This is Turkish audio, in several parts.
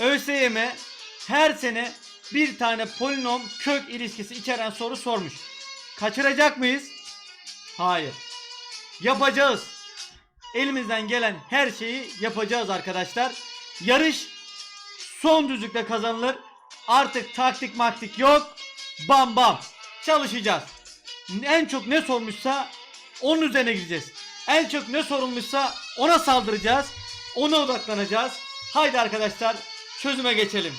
ÖSYM her sene bir tane polinom kök ilişkisi içeren soru sormuş. Kaçıracak mıyız? Hayır. Yapacağız. Elimizden gelen her şeyi yapacağız arkadaşlar. Yarış son düzlükte kazanılır. Artık taktik maktik yok. Bam bam. Çalışacağız. En çok ne sormuşsa onun üzerine gideceğiz. En çok ne sorulmuşsa ona saldıracağız. Ona odaklanacağız. Haydi arkadaşlar çözüme geçelim.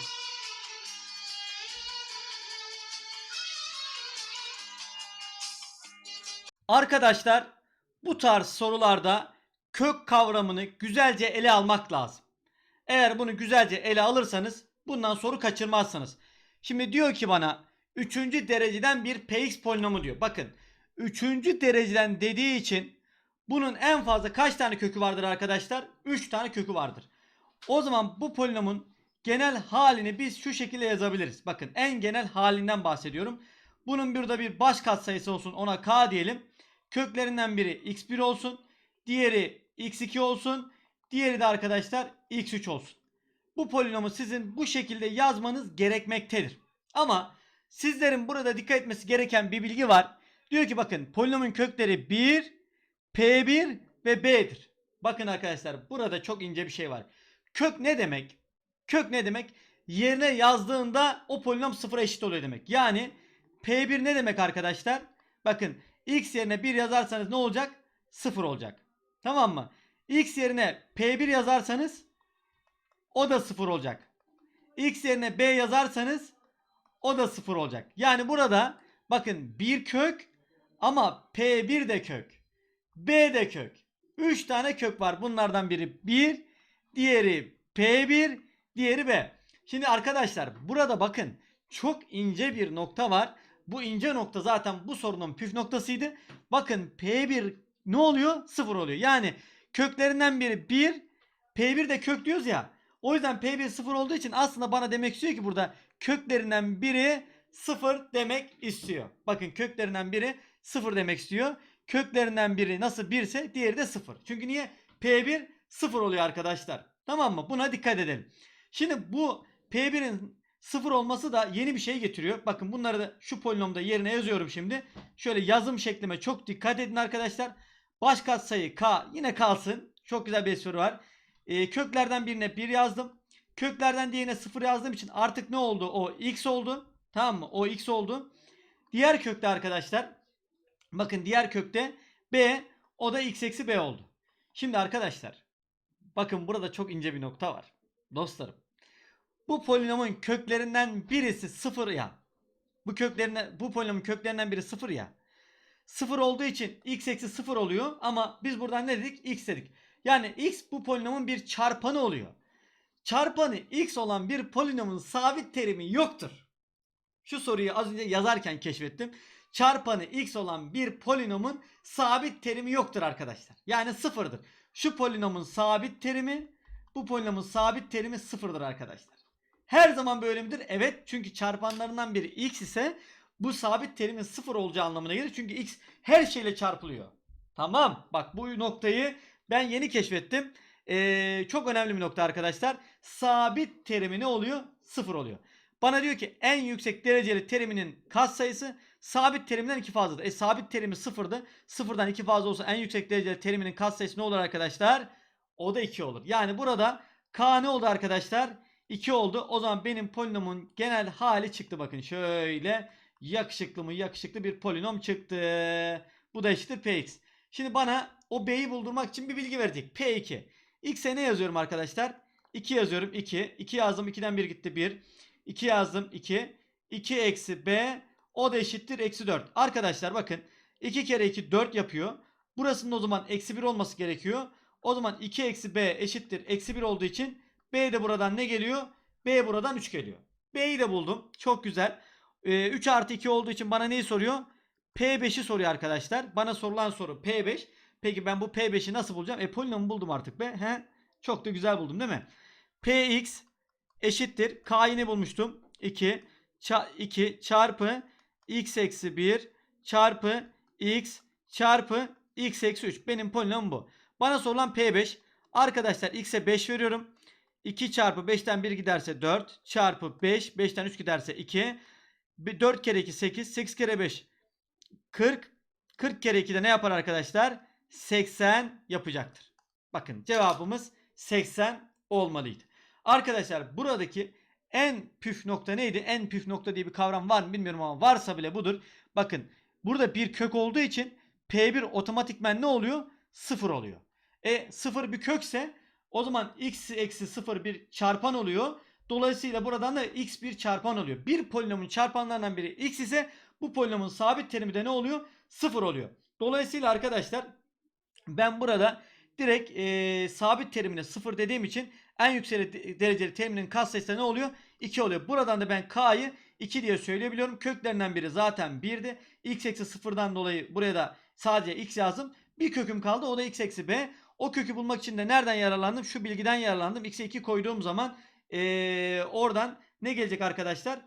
Arkadaşlar bu tarz sorularda kök kavramını güzelce ele almak lazım. Eğer bunu güzelce ele alırsanız bundan soru kaçırmazsınız. Şimdi diyor ki bana 3. dereceden bir px polinomu diyor. Bakın 3. dereceden dediği için bunun en fazla kaç tane kökü vardır arkadaşlar? 3 tane kökü vardır. O zaman bu polinomun genel halini biz şu şekilde yazabiliriz. Bakın en genel halinden bahsediyorum. Bunun burada bir baş katsayısı olsun ona k diyelim. Köklerinden biri x1 olsun. Diğeri x2 olsun. Diğeri de arkadaşlar x3 olsun. Bu polinomu sizin bu şekilde yazmanız gerekmektedir. Ama sizlerin burada dikkat etmesi gereken bir bilgi var. Diyor ki bakın polinomun kökleri 1, P1 ve B'dir. Bakın arkadaşlar burada çok ince bir şey var. Kök ne demek? Kök ne demek? Yerine yazdığında o polinom sıfıra eşit oluyor demek. Yani P1 ne demek arkadaşlar? Bakın x yerine 1 yazarsanız ne olacak? 0 olacak. Tamam mı? x yerine P1 yazarsanız o da 0 olacak. x yerine B yazarsanız o da 0 olacak. Yani burada bakın bir kök ama P1 de kök. B de kök. 3 tane kök var. Bunlardan biri 1, diğeri P1, diğeri B. Şimdi arkadaşlar burada bakın çok ince bir nokta var. Bu ince nokta zaten bu sorunun püf noktasıydı. Bakın P1 ne oluyor? 0 oluyor. Yani köklerinden biri 1, P1 de kök diyoruz ya. O yüzden P1 0 olduğu için aslında bana demek istiyor ki burada köklerinden biri 0 demek istiyor. Bakın köklerinden biri 0 demek istiyor. Köklerinden biri nasıl 1 ise diğeri de 0. Çünkü niye? P1 0 oluyor arkadaşlar. Tamam mı? Buna dikkat edelim. Şimdi bu P1'in 0 olması da yeni bir şey getiriyor. Bakın bunları da şu polinomda yerine yazıyorum şimdi. Şöyle yazım şeklime çok dikkat edin arkadaşlar. Baş katsayı K yine kalsın. Çok güzel bir espri var. Ee, köklerden birine 1 yazdım. Köklerden diğerine 0 yazdığım için artık ne oldu? O x oldu. Tamam mı? O x oldu. Diğer kökte arkadaşlar bakın diğer kökte b o da x eksi b oldu. Şimdi arkadaşlar bakın burada çok ince bir nokta var. Dostlarım. Bu polinomun köklerinden birisi 0 ya. Bu köklerinden bu polinomun köklerinden biri 0 ya. 0 olduğu için x eksi 0 oluyor ama biz buradan ne dedik? x dedik. Yani x bu polinomun bir çarpanı oluyor. Çarpanı x olan bir polinomun sabit terimi yoktur. Şu soruyu az önce yazarken keşfettim. Çarpanı x olan bir polinomun sabit terimi yoktur arkadaşlar. Yani sıfırdır. Şu polinomun sabit terimi bu polinomun sabit terimi sıfırdır arkadaşlar. Her zaman böyle midir? Evet. Çünkü çarpanlarından biri x ise bu sabit terimin sıfır olacağı anlamına gelir. Çünkü x her şeyle çarpılıyor. Tamam. Bak bu noktayı ben yeni keşfettim. Ee, çok önemli bir nokta arkadaşlar. Sabit terimi ne oluyor? Sıfır oluyor. Bana diyor ki en yüksek dereceli teriminin katsayısı sabit terimden 2 fazladır. E sabit terimi sıfırdı. Sıfırdan 2 fazla olsa en yüksek dereceli teriminin katsayısı ne olur arkadaşlar? O da 2 olur. Yani burada k ne oldu arkadaşlar? 2 oldu. O zaman benim polinomun genel hali çıktı. Bakın şöyle yakışıklı mı yakışıklı bir polinom çıktı. Bu da eşittir px. Şimdi bana o b'yi buldurmak için bir bilgi verecek. p2. x'e ne yazıyorum arkadaşlar? 2 yazıyorum 2. 2 yazdım 2'den 1 gitti 1. 2 yazdım 2. 2 eksi b o da eşittir eksi 4. Arkadaşlar bakın 2 kere 2 4 yapıyor. Burasının o zaman eksi 1 olması gerekiyor. O zaman 2 eksi b eşittir eksi 1 olduğu için b de buradan ne geliyor? b buradan 3 geliyor. b'yi de buldum. Çok güzel. Ee, 3 artı 2 olduğu için bana neyi soruyor? P5'i soruyor arkadaşlar. Bana sorulan soru P5. Peki ben bu P5'i nasıl bulacağım? E polinomu buldum artık be. He? Çok da güzel buldum değil mi? Px eşittir. K'yı ne bulmuştum? 2. Ça 2 çarpı x eksi 1 çarpı x çarpı x eksi 3. Benim polinomum bu. Bana sorulan P5. Arkadaşlar x'e 5 veriyorum. 2 çarpı 5'ten 1 giderse 4 çarpı 5 5'ten 3 giderse 2 Bir- 4 kere 2 8 8 kere 5 40 40 kere 2 de ne yapar arkadaşlar? 80 yapacaktır. Bakın cevabımız 80 olmalıydı. Arkadaşlar buradaki en püf nokta neydi? En püf nokta diye bir kavram var mı bilmiyorum ama varsa bile budur. Bakın burada bir kök olduğu için P1 otomatikmen ne oluyor? 0 oluyor. E 0 bir kökse o zaman x eksi 0 bir çarpan oluyor. Dolayısıyla buradan da x bir çarpan oluyor. Bir polinomun çarpanlarından biri x ise bu polinomun sabit terimi de ne oluyor? 0 oluyor. Dolayısıyla arkadaşlar ben burada direkt eee, sabit terimine 0 dediğim için en yüksek de- dereceli teriminin katsayısı ne oluyor? 2 oluyor. Buradan da ben k'yı 2 diye söyleyebiliyorum. Köklerinden biri zaten 1'di. x eksi 0'dan dolayı buraya da sadece x yazdım. Bir köküm kaldı o da x eksi b. O kökü bulmak için de nereden yararlandım? Şu bilgiden yararlandım. x'e 2 koyduğum zaman eee, oradan ne gelecek arkadaşlar?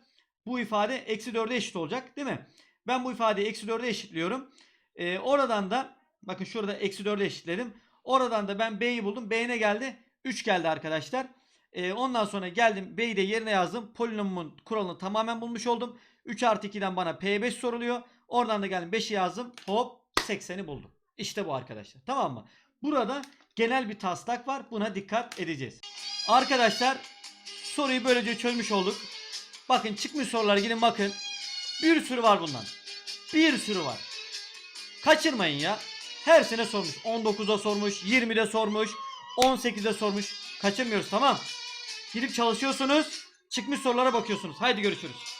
Bu ifade eksi 4'e eşit olacak değil mi? Ben bu ifadeyi eksi 4'e eşitliyorum. Eee, oradan da bakın şurada eksi 4'e eşitledim. Oradan da ben b'yi buldum. b ne geldi? 3 geldi arkadaşlar. Eee, ondan sonra geldim b'yi de yerine yazdım. Polinomumun kuralını tamamen bulmuş oldum. 3 artı 2'den bana p5 soruluyor. Oradan da geldim 5'i yazdım. Hop 80'i buldum. İşte bu arkadaşlar. Tamam mı? Burada genel bir taslak var. Buna dikkat edeceğiz. Arkadaşlar soruyu böylece çözmüş olduk. Bakın çıkmış sorular gidin bakın. Bir sürü var bundan. Bir sürü var. Kaçırmayın ya. Her sene sormuş. 19'da sormuş, 20'de sormuş, 18'de sormuş. Kaçırmıyoruz tamam. Gidip çalışıyorsunuz. Çıkmış sorulara bakıyorsunuz. Haydi görüşürüz.